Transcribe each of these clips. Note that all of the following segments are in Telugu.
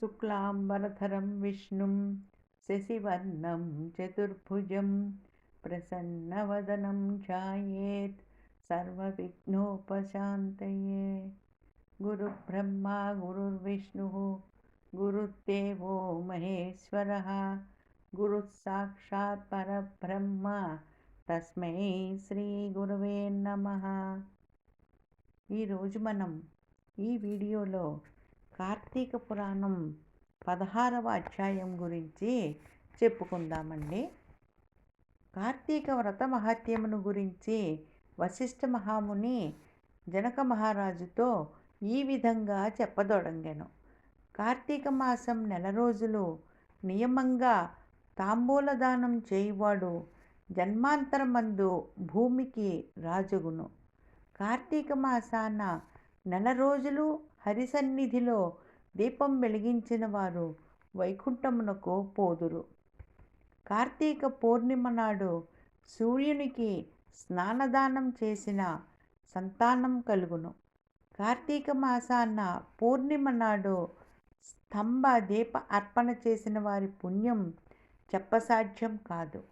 శుక్లాంబరధరం విష్ణుం శశివర్ణం చతుర్భుజం ప్రసన్నవదనం ఛాయేత్ సర్వవిఘ్నోపశాంతయే గురుబ్రహ్మ గురుర్విష్ణు గురుదేవో మహేశ్వర గురుः సాక్షాత్ పరబ్రహ్మ తస్మై శ్రీ గురువే నమ ఈరోజు మనం ఈ వీడియోలో కార్తీక పురాణం పదహారవ అధ్యాయం గురించి చెప్పుకుందామండి. కార్తీక వ్రత మహత్యమును గురించి వశిష్ఠ మహాముని జనక మహారాజుతో ఈ విధంగా చెప్పదొడంగెను. కార్తీక మాసం నెల రోజులు నియమంగా తాంబూలదానం చేయువాడు జన్మాంతరమందు భూమికి రాజుగును. కార్తీక మాసాన నెల రోజులు హరిసన్నిధిలో దీపం వెలిగించిన వారు వైకుంఠమునకు పోదురు. కార్తీక పూర్ణిమ నాడు సూర్యునికి స్నానదానం చేసిన సంతానం కలుగును. కార్తీక మాసాన పూర్ణిమ నాడు స్తంభ దీప అర్పణ చేసిన వారి పుణ్యం చెప్పసాధ్యం కాదు.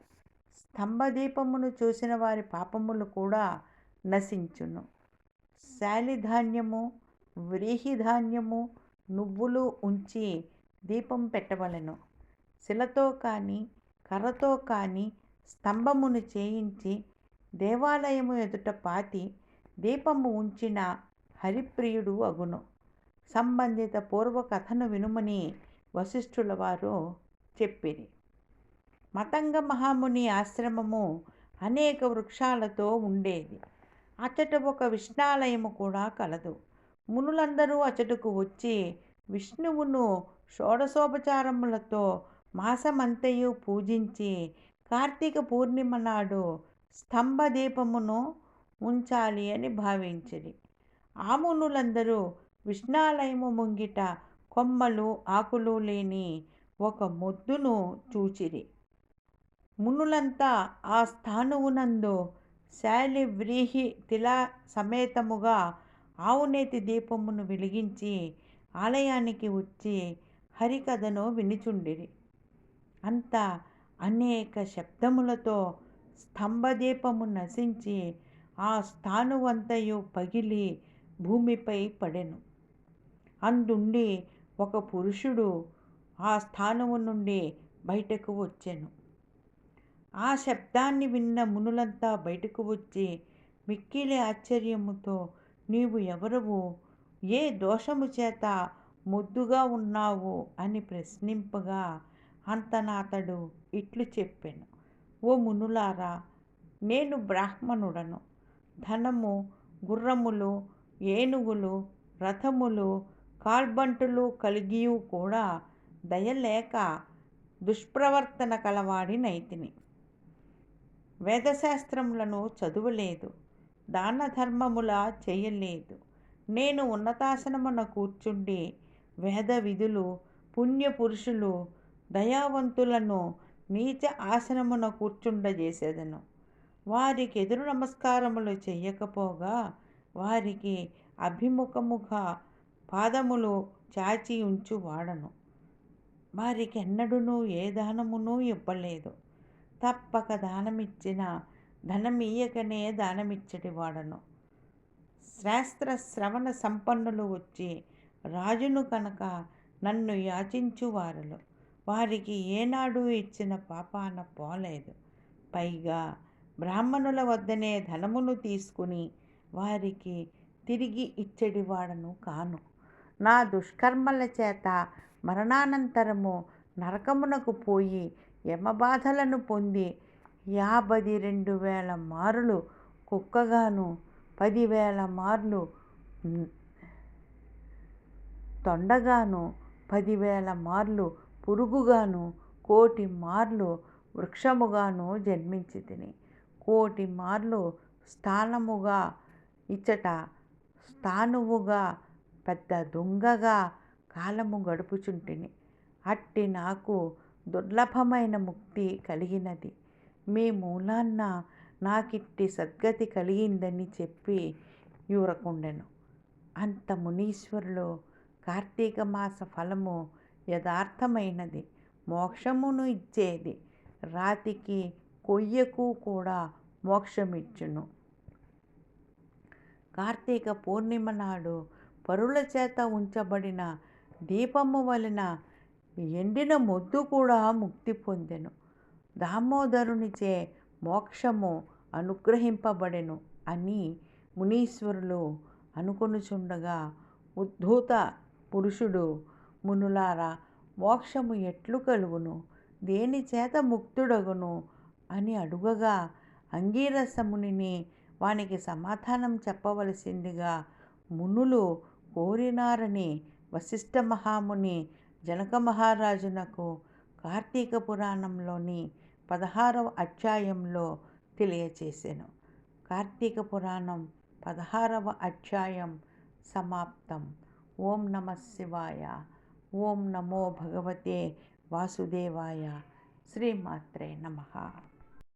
స్తంభ దీపమును చూసిన వారి పాపములు కూడా నశించును. శాలిధాన్యము వ్రీహిధాన్యము నువ్వులు ఉంచి దీపం పెట్టవలెను. శిలతో కానీ కర్రతో కానీ స్తంభమును చేయించి దేవాలయము ఎదుట పాతి దీపము ఉంచిన హరిప్రియుడు అగును. సంబంధిత పూర్వకథను వినుమని వశిష్ఠుల వారు చెప్పిరి. మతంగ మహాముని ఆశ్రమము అనేక వృక్షాలతో ఉండేది. అచ్చట ఒక విష్ణాలయము కూడా కలదు. మునులందరూ అచ్చటకు వచ్చి విష్ణువును షోడశోపచారములతో మాసమంతయు పూజించి కార్తీక పూర్ణిమ నాడు స్తంభ దీపమును ఉంచాలి అని భావించిరి. ఆ మునులందరూ విష్ణాలయము ముంగిట కొమ్మలు ఆకులు లేని ఒక మొద్దును చూచిరి. మునులంతా ఆ స్థానువునందు శాలి వ్రీహి తిలా సమేతముగా ఆవునేతి దీపమును వెలిగించి ఆలయానికి వచ్చి హరికథను వినిచుండిరి. అంత అనేక శబ్దములతో స్తంభదీపము నశించి ఆ స్థానువంతయు పగిలి భూమిపై పడెను. అందుండి ఒక పురుషుడు ఆ స్థానము నుండి బయటకు వచ్చాను. ఆ శబ్దాన్ని విన్న మునులంతా బయటకు వచ్చి మిక్కిలి ఆశ్చర్యముతో నీవు ఎవరవు? ఏ దోషము చేత ముద్దుగా ఉన్నావు? అని ప్రశ్నింపగా అంతనాతడు ఇట్లు చెప్పాను. ఓ మునులారా నేను బ్రాహ్మణుడను. ధనము గుర్రములు ఏనుగులు రథములు కాల్బంటులు కలిగియు కూడా దయలేక దుష్ప్రవర్తన కలవాడినైతిని. వేదశాస్త్రములను చదువలేదు దాన ధర్మముల చేయలేదు. నేను ఉన్నతాసనమున కూర్చుండి వేద విధులు పుణ్యపురుషులు దయావంతులను నీచ ఆసనమున కూర్చుండజేసేదను. వారికి ఎదురు నమస్కారములు చెయ్యకపోగా వారికి అభిముఖముగా పాదములు చాచి ఉంచు వాడను వారికి ఎన్నడూనూ ఏ దానమును ఇవ్వలేదు. తప్పక దానమిచ్చిన ధనమీయకనే దానమిచ్చటి వాడను. శాస్త్ర శ్రవణ సంపన్నులు వచ్చి రాజును కనుక నన్ను యాచించువారులు. వారికి ఏనాడు ఇచ్చిన పాపాన పోలేదు. పైగా బ్రాహ్మణుల వద్దనే ధనమును తీసుకుని వారికి తిరిగి ఇచ్చడి వాడను కాను. నా దుష్కర్మల చేత మరణానంతరము నరకమునకు పోయి యమబాధలను పొంది యాభై రెండు వేల మారులు కుక్కగాను పదివేల మార్లు తొండగాను పదివేల మార్లు పురుగుగాను కోటి మార్లు వృక్షముగాను జన్మించి తిని కోటి మార్లు స్థానముగా ఇచ్చట స్థానువుగా పెద్ద దొంగగా కాలము గడుపుచుంటిని. అట్టి నాకు దుర్లభమైన ముక్తి కలిగినది. మీ మూలాన్న నాకిట్టి సద్గతి కలిగిందని చెప్పి యూరకుండెను అంత మునీశ్వరులు కార్తీక మాస ఫలము యథార్థమైనది. మోక్షమును ఇచ్చేది. రాతికి కొయ్యకు కూడా మోక్షమిచ్చును. కార్తీక పూర్ణిమ నాడు పరుల చేత ఉంచబడిన దీపము వలన ఎండిన మొద్దు కూడా ముక్తి పొందెను. దామోదరునిచే మోక్షము అనుగ్రహింపబడెను అని మునీశ్వరులు అనుకొనుచుండగా ఉద్ధూత పురుషుడు మునులారా మోక్షము ఎట్లు కలుగును? దేని చేత ముక్తుడగును? అని అడుగగా అంగీరసమునిని వానికి సమాధానం చెప్పవలసిందిగా మునులు కోరినారని వశిష్ఠ మహాముని జనక మహారాజునకు కార్తీక పురాణంలోని పదహారవ అధ్యాయంలో తెలియచేశాను కార్తీక పురాణం పదహారవ అధ్యాయం సమాప్తం. ఓం నమ శివాయ. ఓం నమో భగవతే వాసుదేవాయ. శ్రీమాత్రే నమ.